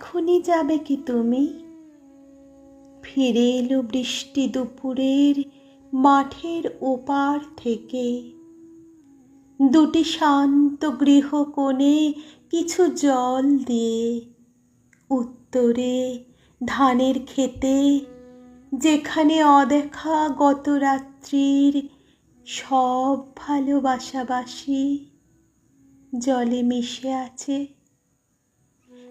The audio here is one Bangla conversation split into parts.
এখনই যাবে কি তুমি? ফিরে এলো বৃষ্টি দুপুরের মাঠের ওপার থেকে। দুটি শান্ত গৃহকোণে কিছু জল দিয়ে উত্তরে ধানের খেতে যেখানে অদেখা গত রাত্রির সব ভালোবাসাবাসি জলে মিশে আছে।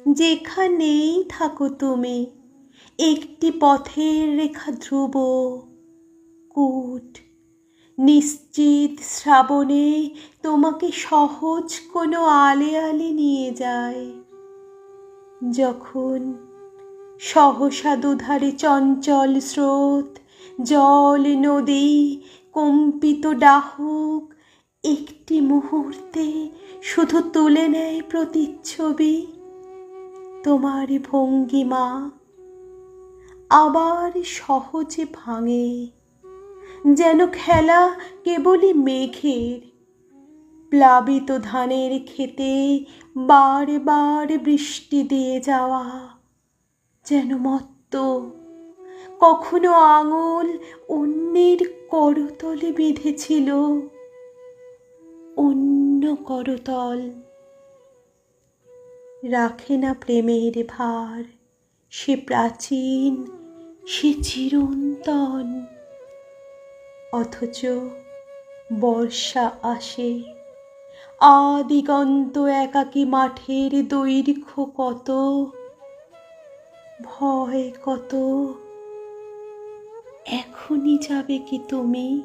যেখানেই থাকো তুমি, একটি পথের রেখা ধ্রুব, কূট। নিশ্চিত শ্রাবণে তোমাকে সহজ কোনো আলে আলে নিয়ে যায়। যখন সহসা দুধারে চঞ্চল স্রোত, জল, নদী, কম্পিত ডাহুক, একটি মুহূর্তে শুধু তুলে নেয় প্রতিচ্ছবি তোমার ভঙ্গিমা আবার সহজে ভাঙে। যেন খেলা কেবলই মেঘের, প্লাবিত ধানের খেতে বারবার বৃষ্টি দিয়ে যাওয়া। যেন মত্ত, কখনো আঙুল অন্যের করতলে বেঁধেছিল, অন্য করতল। রাখে না প্রেমের ভার। সে প্রাচীন, সে চিরন্তন। অথচ বর্ষা আসে। আদিগন্ত একাকী মাঠের দৈর্ঘ্য কত? ভয় কত? এখনই যাবে কি তুমি?